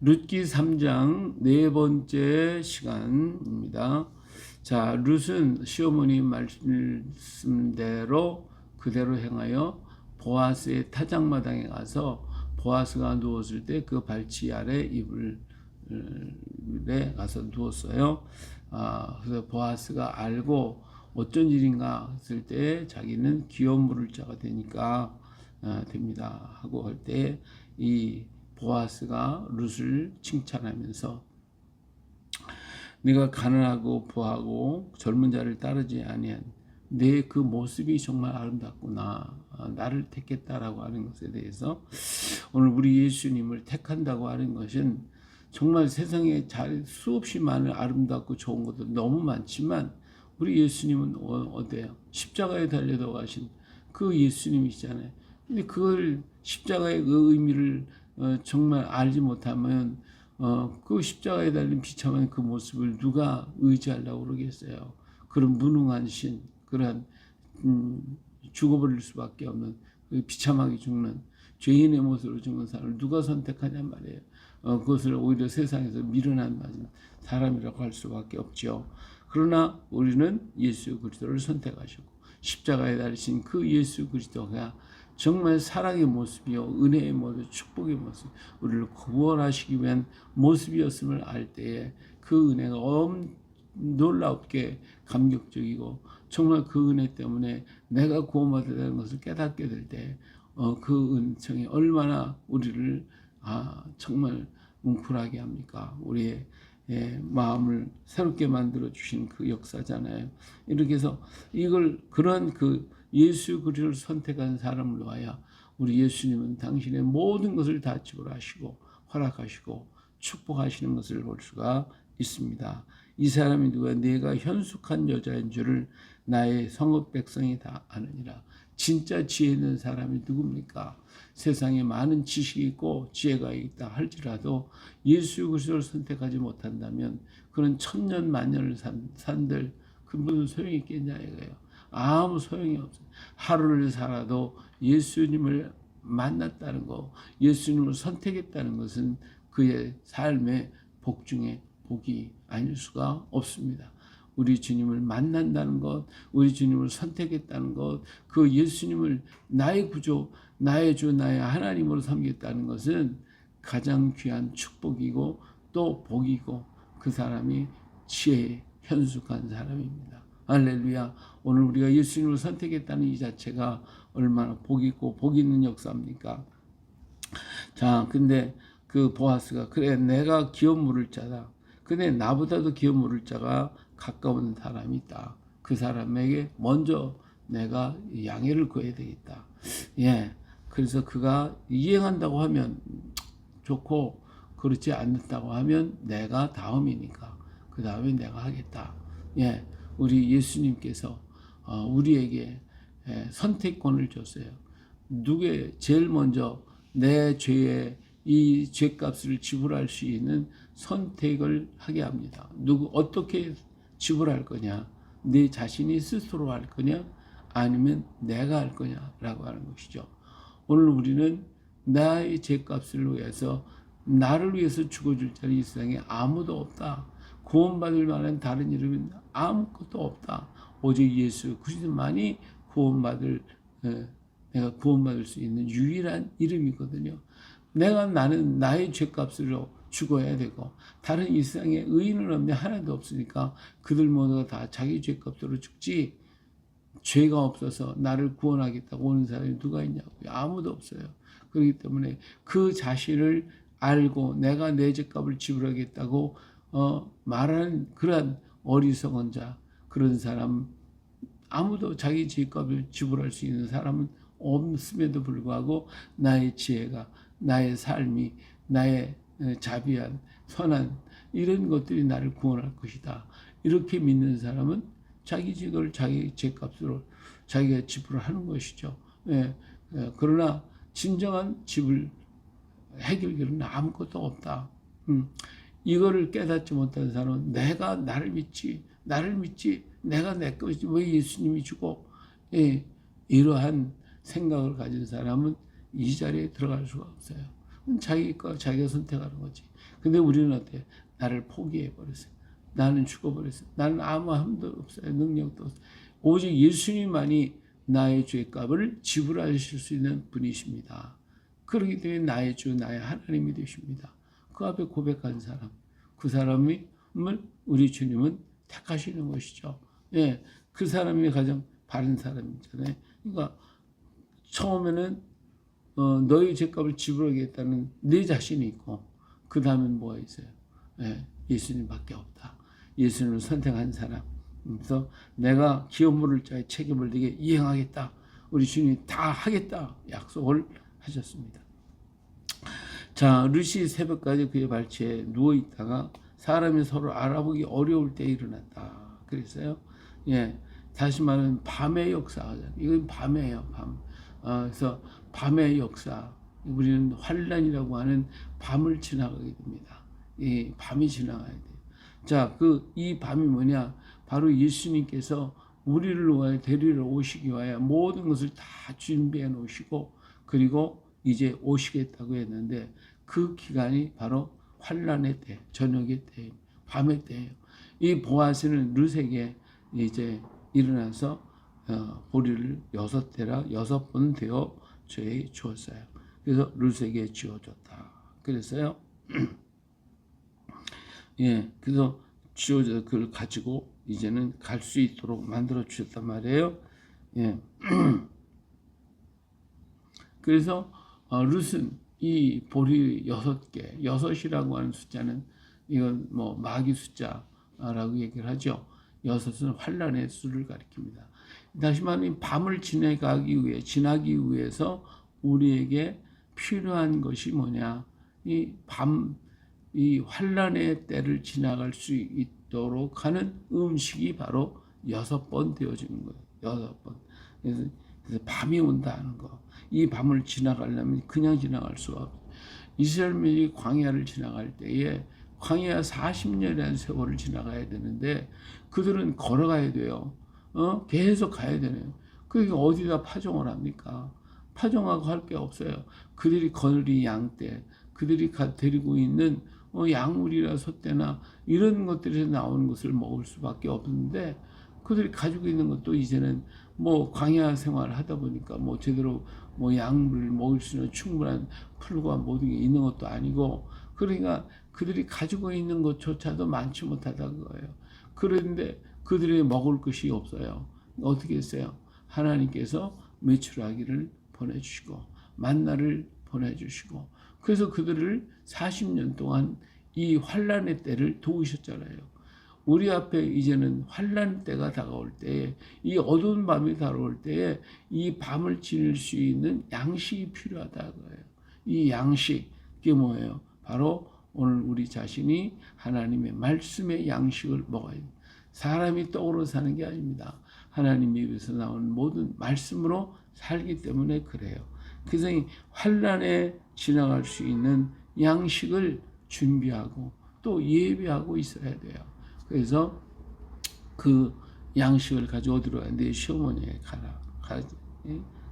룻기 3장 네 번째 시간입니다. 자, 룻은 시어머니 말씀대로 그대로 행하여 보아스의 타작마당에 가서 보아스가 누웠을 때 그 발치 아래 이불에 가서 누웠어요. 아, 그래서 보아스가 알고 어쩐 일인가 했을 때 자기는 기업 물을 자가 되니까 아, 됩니다 하고 할 때 이 보아스가 룻을 칭찬하면서 네가 가난하고 부하고 젊은 자를 따르지 아니한 내 그 모습이 정말 아름답구나 아, 나를 택했다라고 하는 것에 대해서 오늘 우리 예수님을 택한다고 하는 것은 정말 세상에 잘 수없이 많은 아름답고 좋은 것도 너무 많지만 우리 예수님은 어, 어때요? 십자가에 달려도 가신 그 예수님이시잖아요. 근데 그걸 십자가의 그 의미를 어, 정말 알지 못하면 어, 그 십자가에 달린 비참한 그 모습을 누가 의지하려고 그러겠어요. 그런 무능한 신, 그런 음, 죽어버릴 수밖에 없는 그 비참하게 죽는 죄인의 모습으로 죽는 사람을 누가 선택하냔 말이에요. 어, 그것을 오히려 세상에서 미련한 맞은 사람이라고 할 수밖에 없죠. 그러나 우리는 예수 그리스도를 선택하시고 십자가에 달리신 그 예수 그리스도가 정말 사랑의 모습이요 은혜의 모습 축복의 모습 우리를 구원하시기 위한 모습이었음을 알 때에 그 은혜가 엄 놀랍게 감격적이고 정말 그 은혜 때문에 내가 구원받았다는 것을 깨닫게 될때 어, 그 은총이 얼마나 우리를 아, 정말 뭉클하게 합니까? 우리의 예, 마음을 새롭게 만들어 주신 그 역사잖아요. 이렇게 해서 이걸 그런 그 예수 그리스도를 선택한 사람을 위하여 우리 예수님은 당신의 모든 것을 다 지불하시고 허락하시고 축복하시는 것을 볼 수가 있습니다. 이 사람이 누가 내가 현숙한 여자인 줄을 나의 성읍 백성이 다 아느니라. 진짜 지혜 있는 사람이 누굽니까? 세상에 많은 지식이 있고 지혜가 있다 할지라도 예수 그리스도를 선택하지 못한다면 그런 천년 만년을 산, 산들 그 무슨 소용이 있겠냐 이거예요. 아무 소용이 없어요. 하루를 살아도 예수님을 만났다는 거, 예수님을 선택했다는 것은 그의 삶의 복 중에 복이 아닐 수가 없습니다. 우리 주님을 만난다는 것, 우리 주님을 선택했다는 것, 그 예수님을 나의 구조, 나의 주, 나의 하나님으로 섬겼다는 것은 가장 귀한 축복이고 또 복이고 그 사람이 지혜 현숙한 사람입니다. 할렐루야. 오늘 우리가 예수님을 선택했다는 이 자체가 얼마나 복 있고 복 있는 역사입니까? 자, 근데 그 보아스가 그래 내가 기업 물을 자다. 근데 나보다도 기업 물을 자가 가까운 사람이 있다. 그 사람에게 먼저 내가 양해를 구해야 되겠다. 예. 그래서 그가 이행한다고 하면 좋고 그렇지 않다고 하면 내가 다음이니까 그 다음에 내가 하겠다. 예. 우리 예수님께서 어, 우리에게 예, 선택권을 줬어요. 누구의 제일 먼저 내 죄의 이 죄값을 지불할 수 있는 선택을 하게 합니다. 누구 어떻게 지불할 거냐? 네 자신이 스스로 할 거냐? 아니면 내가 할 거냐라고 하는 것이죠. 오늘 우리는 나의 죄값을 위해서 나를 위해서 죽어줄 자는 이 세상에 아무도 없다. 구원받을 만한 다른 이름은 아무것도 없다. 오직 예수 그리스도만이 구원받을 내가 구원받을 수 있는 유일한 이름이거든요. 내가 나는 나의 죄값으로 죽어야 되고 다른 이 세상에 의인은 없네 하나도 없으니까 그들 모두가 다 자기 죄값으로 죽지 죄가 없어서 나를 구원하겠다고 오는 사람이 누가 있냐고요. 아무도 없어요. 그렇기 때문에 그 자신을 알고 내가 내 죄값을 지불하겠다고 어, 말하는 그러한 어리석은 자 그런 사람 아무도 자기 죄값을 지불할 수 있는 사람은 없음에도 불구하고 나의 지혜가 나의 삶이 나의 자비한 선한 이런 것들이 나를 구원할 것이다. 이렇게 믿는 사람은 자기 죄를 자기 죄값으로 자기가 지불하는 것이죠. 예, 예, 그러나 진정한 지불 해결결은 아무것도 없다. 음, 이거를 깨닫지 못한 사람은 내가 나를 믿지, 나를 믿지, 내가 내 것이지 왜 예수님이 주고 예, 이러한 생각을 가진 사람은 이 자리에 들어갈 수가 없어요. 자기 거 자기가 선택하는 거지. 근데 우리는 어때? 나를 포기해 버렸어요. 나는 죽어버렸어요. 나는 아무 힘도 없어요. 능력도 없어요. 오직 예수님만이 나의 죄값을 지불하실 수 있는 분이십니다. 그렇기 때문에 나의 주, 나의 하나님이 되십니다. 그 앞에 고백한 사람, 그 사람을 우리 주님은 택하시는 것이죠. 예, 그 사람이 가장 바른 사람이잖아요. 그러니까 처음에는 어, 너희 죄값을 지불하겠다는 내 자신이 있고 그 다음엔 뭐가 있어요? 예, 예수님밖에 없다. 예수님을 선택한 사람. 그래서 내가 기업 물을 자의 책임을 되게 이행하겠다. 우리 주님이 다 하겠다 약속을 하셨습니다. 자, 루시 새벽까지 그의 발치에 누워 있다가 사람이 서로 알아보기 어려울 때 일어났다. 그랬어요. 예, 다시 말하면 밤의 역사잖아요. 이건 밤이에요, 밤. 어, 그래서 밤의 역사. 우리는 환란이라고 하는 밤을 지나가게 됩니다. 이 밤이 지나가야 돼요. 자, 그 이 밤이 뭐냐? 바로 예수님께서 우리를 위하여 데리러 오시기 위하여 모든 것을 다 준비해 놓으시고 그리고 이제 오시겠다고 했는데 그 기간이 바로 환란의 때, 저녁의 때, 밤의 때예요. 이 보아스는 르세게 이제 일어나서 어, 보리를 여섯 대라 여섯 번 되어 죄에 주었어요. 그래서 르세게 지어줬다. 그랬어요. 예, 그래서 지어져 그걸 가지고 이제는 갈 수 있도록 만들어 주셨단 말이에요. 예. 그래서 어, 룻은 이 보리 여섯 개, 여섯이라고 하는 숫자는 이건 뭐 마귀 숫자라고 얘기를 하죠. 여섯은 환란의 수를 가리킵니다. 다시 말하면 밤을 지나가기 위해 지나기 위해서 우리에게 필요한 것이 뭐냐? 이 밤, 이 환란의 때를 지나갈 수 있도록 하는 음식이 바로 여섯 번 되어지는 거예요. 여섯 번. 그래서, 그래서 밤이 온다는 거. 이 밤을 지나가려면 그냥 지나갈 수가 없어요. 이스라엘 민이 광야를 지나갈 때에 광야 40년이라는 세월을 지나가야 되는데 그들은 걸어가야 돼요. 어? 계속 가야 되네요. 그러니까 어디다 파종을 합니까? 파종하고 할 게 없어요. 그들이 거느리 양떼, 그들이 데리고 있는 어, 약물이나 소떼나 이런 것들에서 나오는 것을 먹을 수밖에 없는데 그들이 가지고 있는 것도 이제는 뭐 광야 생활을 하다 보니까 뭐 제대로 뭐 약물을 먹을 수 있는 충분한 풀과 모든 게 있는 것도 아니고 그러니까 그들이 가지고 있는 것조차도 많지 못하다는 거예요. 그런데 그들이 먹을 것이 없어요. 어떻게 했어요? 하나님께서 매출하기를 보내주시고 만나를 보내주시고 그래서 그들을 40년 동안 이 환란의 때를 도우셨잖아요. 우리 앞에 이제는 환란 때가 다가올 때에 이 어두운 밤이 다가올 때에 이 밤을 지낼 수 있는 양식이 필요하다 거예요. 이 양식 이게 뭐예요? 바로 오늘 우리 자신이 하나님의 말씀의 양식을 먹어야 돼요. 사람이 떡으로 사는 게 아닙니다. 하나님 입에서 나오는 모든 말씀으로 살기 때문에 그래요. 그래서 이 환란에 지나갈 수 있는 양식을 준비하고 또 예비하고 있어야 돼요. 그래서 그 양식을 가지고 어디로 가야 돼? 시어머니에 가라. 가,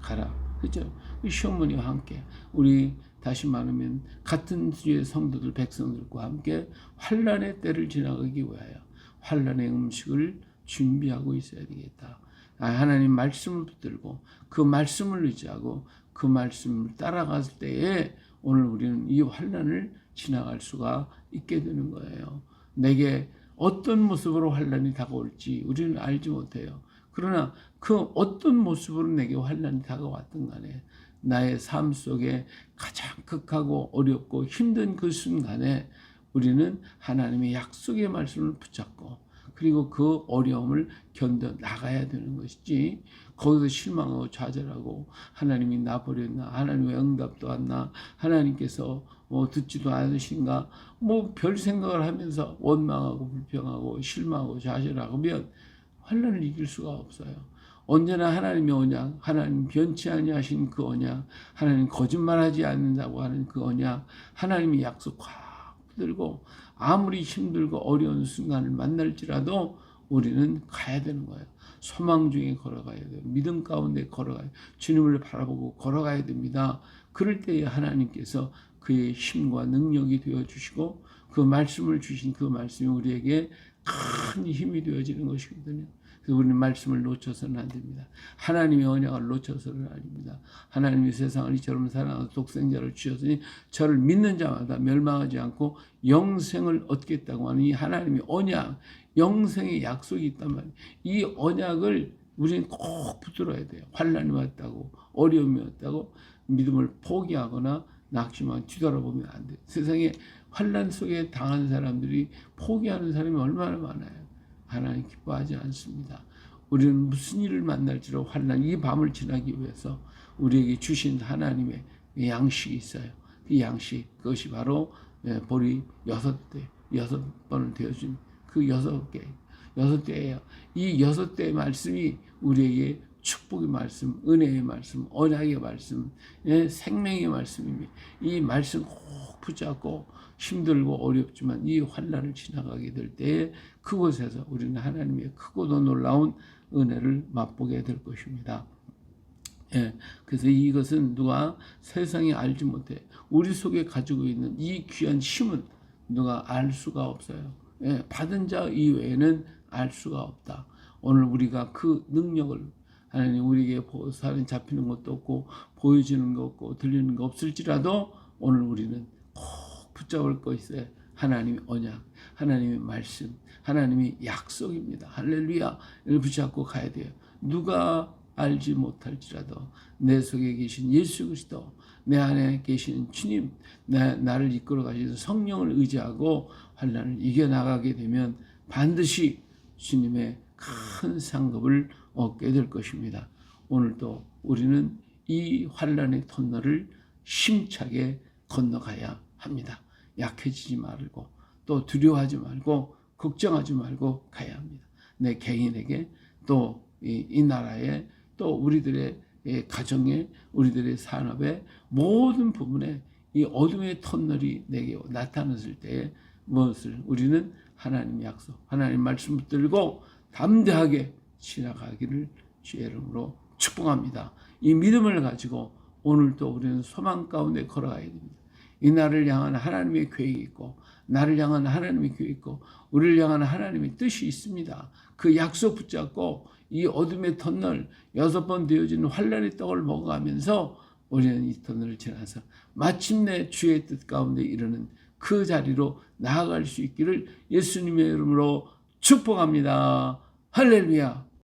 가라. 그죠? 시어머니와 함께 우리 다시 말하면 같은 주의 성도들 백성들과 함께 환란의 때를 지나가기 위하여 환란의 음식을 준비하고 있어야 되겠다. 아, 하나님 말씀을 붙들고 그 말씀을 의지하고 그 말씀을 따라갔을 때에 오늘 우리는 이 환란을 지나갈 수가 있게 되는 거예요. 내게 어떤 모습으로 환란이 다가올지 우리는 알지 못해요. 그러나 그 어떤 모습으로 내게 환란이 다가왔든 간에 나의 삶 속에 가장 극하고 어렵고 힘든 그 순간에 우리는 하나님의 약속의 말씀을 붙잡고 그리고 그 어려움을 견뎌 나가야 되는 것이지 거기서 실망하고 좌절하고 하나님이 나 버렸나 하나님의 응답도 안나 하나님께서 뭐 듣지도 않으신가 뭐 별 생각을 하면서 원망하고 불평하고 실망하고 좌절하면 환란을 이길 수가 없어요. 언제나 하나님의 언약, 하나님 변치 아니하신 그 언약, 하나님 거짓말하지 않는다고 하는 그 언약, 하나님의 약속 확 붙들고 아무리 힘들고 어려운 순간을 만날지라도 우리는 가야 되는 거예요. 소망 중에 걸어가야 돼요. 믿음 가운데 걸어가야 주님을 바라보고 걸어가야 됩니다. 그럴 때에 하나님께서 그의 힘과 능력이 되어 주시고 그 말씀을 주신 그 말씀이 우리에게 큰 힘이 되어지는 것이거든요. 우리는 말씀을 놓쳐서는 안 됩니다. 하나님의 언약을 놓쳐서는 아닙니다. 하나님이 세상을 이처럼 사랑하사 독생자를 주셨으니 저를 믿는 자마다 멸망하지 않고 영생을 얻겠다고 하는 이 하나님의 언약, 영생의 약속이 있단 말이에요. 이 언약을 우리는 꼭 붙들어야 돼요. 환란이 왔다고 어려움이 왔다고 믿음을 포기하거나 낙심하고 뒤돌아보면 안 돼요. 세상에 환란 속에 당한 사람들이 포기하는 사람이 얼마나 많아요. 하나님 기뻐하지 않습니다. 우리는 무슨 일을 만날지로 환란 이 밤을 지나기 위해서 우리에게 주신 하나님의 양식이 있어요. 그 양식 그것이 바로 예, 보리 여섯 대 여섯 번을 되어준 그 여섯 개 여섯 대예요. 이 여섯 대의 말씀이 우리에게 축복의 말씀, 은혜의 말씀, 언약의 말씀, 예, 생명의 말씀입니다. 이 말씀 꼭 붙잡고 힘들고 어렵지만 이 환란을 지나가게 될 때에 그곳에서 우리는 하나님의 크고도 놀라운 은혜를 맛보게 될 것입니다. 예, 그래서 이것은 누가 세상에 알지 못해 우리 속에 가지고 있는 이 귀한 힘은 누가 알 수가 없어요. 예, 받은 자 이외에는 알 수가 없다. 오늘 우리가 그 능력을 하나님 우리에게 보- 살인 잡히는 것도 없고 보여지는 거 없고 들리는 거 없을지라도 오늘 우리는 꼭 붙잡을 거 있어요. 하나님의 언약, 하나님의 말씀, 하나님의 약속입니다. 할렐루야. 이를 붙잡고 가야 돼요. 누가 알지 못할지라도 내 속에 계신 예수 그리스도, 내 안에 계신 주님, 나, 나를 이끌어 가시는 성령을 의지하고 환란을 이겨 나가게 되면 반드시 주님의 큰 상급을 얻게 될 것입니다. 오늘도 우리는 이 환란의 터널을 힘차게 건너가야 합니다. 약해지지 말고 또 두려워하지 말고 걱정하지 말고 가야 합니다. 내 개인에게 또이 나라에 또 우리들의 예, 가정에 우리들의 산업에 모든 부분에 이 어둠의 터널이 내게 나타났을 때에 무엇을 우리는 하나님 약속, 하나님 말씀 붙들고 담대하게 지나가기를 주의 이름으로 축복합니다. 이 믿음을 가지고 오늘도 우리는 소망 가운데 걸어가야 됩니다. 이 나를 향한 하나님의 계획이 있고 나를 향한 하나님의 계획이 있고 우리를 향한 하나님의 뜻이 있습니다. 그 약속 붙잡고 이 어둠의 터널 여섯 번 되어지는 환란의 떡을 먹어가면서 우리는 이 터널을 지나서 마침내 주의 뜻 가운데 이르는 그 자리로 나아갈 수 있기를 예수님의 이름으로 축복합니다. 할렐루야.